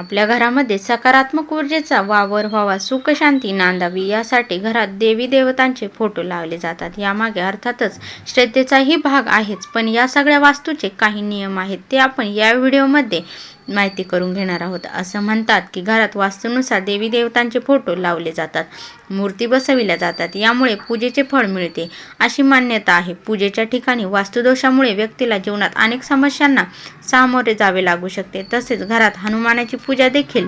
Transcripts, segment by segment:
आपल्या घरामध्ये सकारात्मक ऊर्जेचा वावर व्हावा सुख शांती नांदावी यासाठी घरात देवी देवतांचे फोटो लावले जातात. यामागे अर्थातच श्रद्धेचाही भाग आहेच पण या सगळ्या वास्तूचे काही नियम आहेत ते आपण या व्हिडिओमध्ये माहिती करून घेणार आहोत. असं म्हणतात की घरात वास्तूनुसार देवी देवतांचे फोटो लावले जातात. मूर्ती बसविल्या जातात. यामुळे पूजेचे फळ मिळते. अशी मान्यता आहे. पूजेच्या ठिकाणी वास्तुदोषामुळे व्यक्तीला जीवनात अनेक समस्यांना सामोरे जावे लागू शकते. तसेच घरात हनुमानाची पूजा देखील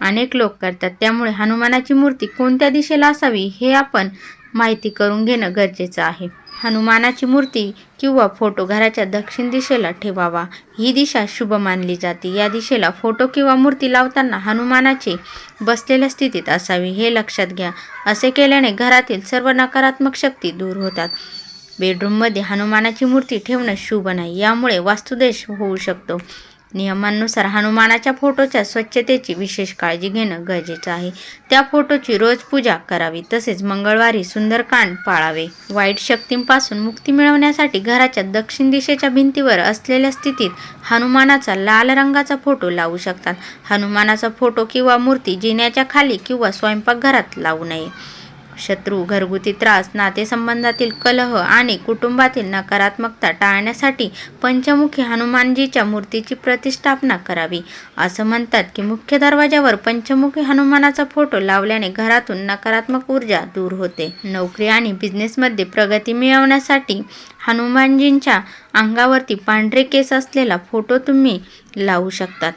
अनेक लोक करतात. त्यामुळे हनुमानाची मूर्ती कोणत्या दिशेला असावी हे आपण माहिती करून घेणं गरजेचं आहे. हनुमानाची मूर्ती किंवा फोटो घराच्या दक्षिण दिशेला ठेवावा. ही दिशा शुभ मानली जाते. या दिशेला फोटो किंवा मूर्ती लावताना हनुमानाची बसलेल्या स्थितीत असावी हे लक्षात घ्या. असे केल्याने घरातील सर्व नकारात्मक शक्ती दूर होतात. बेडरूममध्ये हनुमानाची मूर्ती ठेवणं शुभ नाही यामुळे वास्तुदेश होऊ शकतो. नियमांनुसार हनुमानाच्या फोटोच्या स्वच्छतेची विशेष काळजी घेणं गरजेचं आहे. त्या फोटोची रोज पूजा करावी तसेच मंगळवारी सुंदरकांड पाळावे. वाईट शक्तींपासून मुक्ती मिळवण्यासाठी घराच्या दक्षिण दिशेच्या भिंतीवर असलेल्या स्थितीत हनुमानाचा लाल रंगाचा फोटो लावू शकतात. हनुमानाचा फोटो किंवा मूर्ती जिन्याच्या खाली किंवा स्वयंपाकघरात लावू नये. शत्रू घरगुती त्रास नातेसंबंधातील कलह आणि कुटुंबातील नकारात्मकता टाळण्यासाठी पंचमुखी हनुमानजीच्या मूर्तीची प्रतिष्ठापना करावी. असं म्हणतात की मुख्य दरवाजावर पंचमुखी हनुमानाचा फोटो लावल्याने घरातून नकारात्मक ऊर्जा दूर होते. नोकरी आणि बिझनेसमध्ये प्रगती मिळवण्यासाठी हनुमानजींच्या अंगावरती पांढरे केस असलेला फोटो तुम्ही लावू शकतात.